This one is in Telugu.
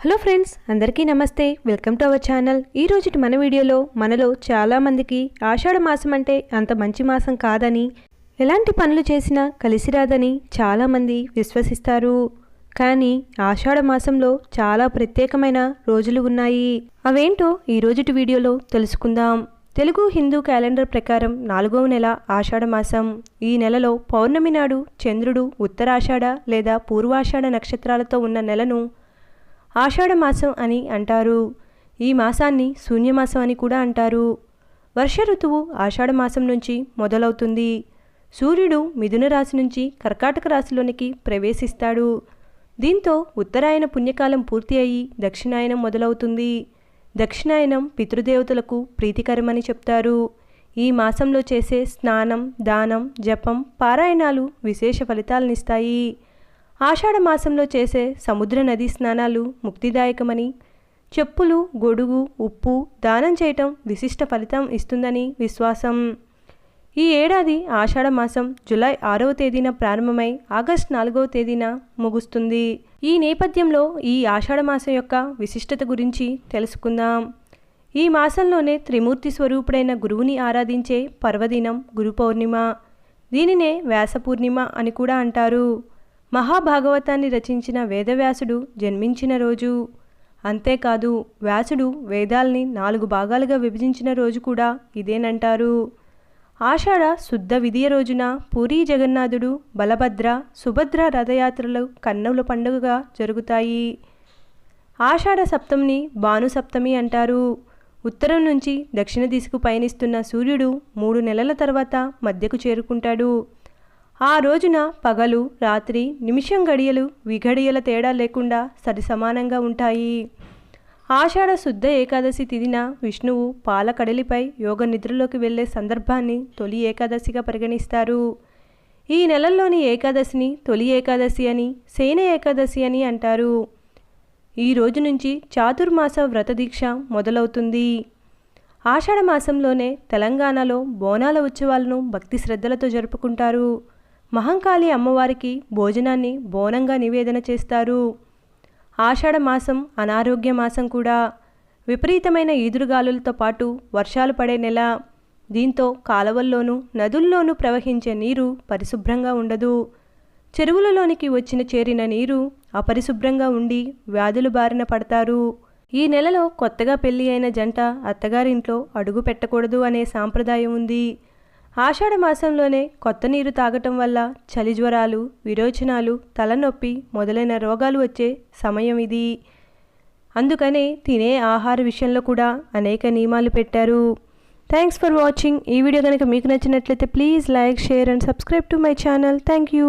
హలో ఫ్రెండ్స్ అందరికీ నమస్తే. Welcome to our channel. ఈ రోజుటి మన వీడియోలో మనలో చాలామందికి ఆషాఢ మాసం అంటే అంత మంచి మాసం కాదని ఎలాంటి పనులు చేసినా కలిసి రాదని చాలామంది విశ్వసిస్తారు. కానీ ఆషాఢ మాసంలో చాలా ప్రత్యేకమైన రోజులు ఉన్నాయి. అవేంటో ఈ రోజుటి వీడియోలో తెలుసుకుందాం. తెలుగు హిందూ క్యాలెండర్ ప్రకారం నాలుగవ నెల ఆషాఢ మాసం. ఈ నెలలో పౌర్ణమి నాడు చంద్రుడు ఉత్తరాషాఢ లేదా పూర్వాషాఢ నక్షత్రాలతో ఉన్న నెలను ఆషాఢ మాసం అని అంటారు. ఈ మాసాన్ని శూన్యమాసం అని కూడా అంటారు. వర్ష ఋతువు ఆషాఢ మాసం నుంచి మొదలవుతుంది. సూర్యుడు మిథున రాశి నుంచి కర్కాటక రాశిలోనికి ప్రవేశిస్తాడు. దీంతో ఉత్తరాయణ పుణ్యకాలం పూర్తి అయి దక్షిణాయనం మొదలవుతుంది. దక్షిణాయనం పితృదేవతలకు ప్రీతికరమని చెప్తారు. ఈ మాసంలో చేసే స్నానం దానం జపం పారాయణాలు విశేష ఫలితాలనిస్తాయి. ఆషాఢ మాసంలో చేసే సముద్ర నదీ స్నానాలు ముక్తిదాయకమని చెప్పులు గొడుగు ఉప్పు దానం చేయటం విశిష్ట ఫలితం ఇస్తుందని విశ్వాసం. ఈ ఏడాది ఆషాఢ మాసం జులై ఆరవ తేదీన ప్రారంభమై ఆగస్ట్ నాలుగవ తేదీన ముగుస్తుంది. ఈ నేపథ్యంలో ఈ ఆషాఢ మాసం యొక్క విశిష్టత గురించి తెలుసుకుందాం. ఈ మాసంలోనే త్రిమూర్తి స్వరూపుడైన గురువుని ఆరాధించే పర్వదినం గురు పౌర్ణిమ. దీనినే వ్యాస పూర్ణిమ అని కూడా అంటారు. మహాభాగవతాన్ని రచించిన వేదవ్యాసుడు జన్మించిన రోజు. అంతేకాదు వ్యాసుడు వేదాల్ని నాలుగు భాగాలుగా విభజించిన రోజు కూడా ఇదేనంటారు. ఆషాఢ శుద్ధ విధియ రోజున పూరీ జగన్నాథుడు బలభద్ర సుభద్ర రథయాత్రలు కన్నుల పండుగగా జరుగుతాయి. ఆషాఢ సప్తమిని భాను సప్తమి అంటారు. ఉత్తరం నుంచి దక్షిణ దిశకు పయనిస్తున్న సూర్యుడు మూడు నెలల తర్వాత మధ్యకు చేరుకుంటాడు. ఆ రోజున పగలు రాత్రి నిమిషం గడియలు విఘడియల తేడా లేకుండా సరి సమానంగా ఉంటాయి. ఆషాఢ శుద్ధ ఏకాదశి తిదిన విష్ణువు పాలకడలిపై యోగ నిద్రలోకి వెళ్ళే సందర్భాన్ని తొలి ఏకాదశిగా పరిగణిస్తారు. ఈ నెలల్లోని ఏకాదశిని తొలి ఏకాదశి అని సేన ఏకాదశి అని అంటారు. ఈ రోజు నుంచి చాతుర్మాస వ్రతదీక్ష మొదలవుతుంది. ఆషాఢ మాసంలోనే తెలంగాణలో బోనాల ఉత్సవాలను భక్తి శ్రద్ధలతో జరుపుకుంటారు. మహంకాళి అమ్మవారికి భోజనాన్ని బోనంగా నివేదన చేస్తారు. ఆషాఢ మాసం అనారోగ్య మాసం కూడా. విపరీతమైన ఈదురుగాలులతో పాటు వర్షాలు పడే నెల. దీంతో కాలవల్లోనూ నదుల్లోనూ ప్రవహించే నీరు పరిశుభ్రంగా ఉండదు. చెరువులలోనికి వచ్చిన చేరిన నీరు అపరిశుభ్రంగా ఉండి వ్యాధులు బారిన పడతారు. ఈ నెలలో కొత్తగా పెళ్ళి అయిన జంట అత్తగారింట్లో అడుగు పెట్టకూడదు అనే సాంప్రదాయం ఉంది. ఆషాఢమాసంలోనే కొత్త నీరు తాగటం వల్ల చలి జ్వరాలు విరోచనాలు తలనొప్పి మొదలైన రోగాలు వచ్చే సమయం ఇది. అందుకనే తినే ఆహార విషయంలో కూడా అనేక నియమాలు పెట్టారు. థ్యాంక్స్ ఫర్ వాచింగ్ ఈ వీడియో కనుక మీకు నచ్చినట్లయితే please like share and subscribe to my channel thank you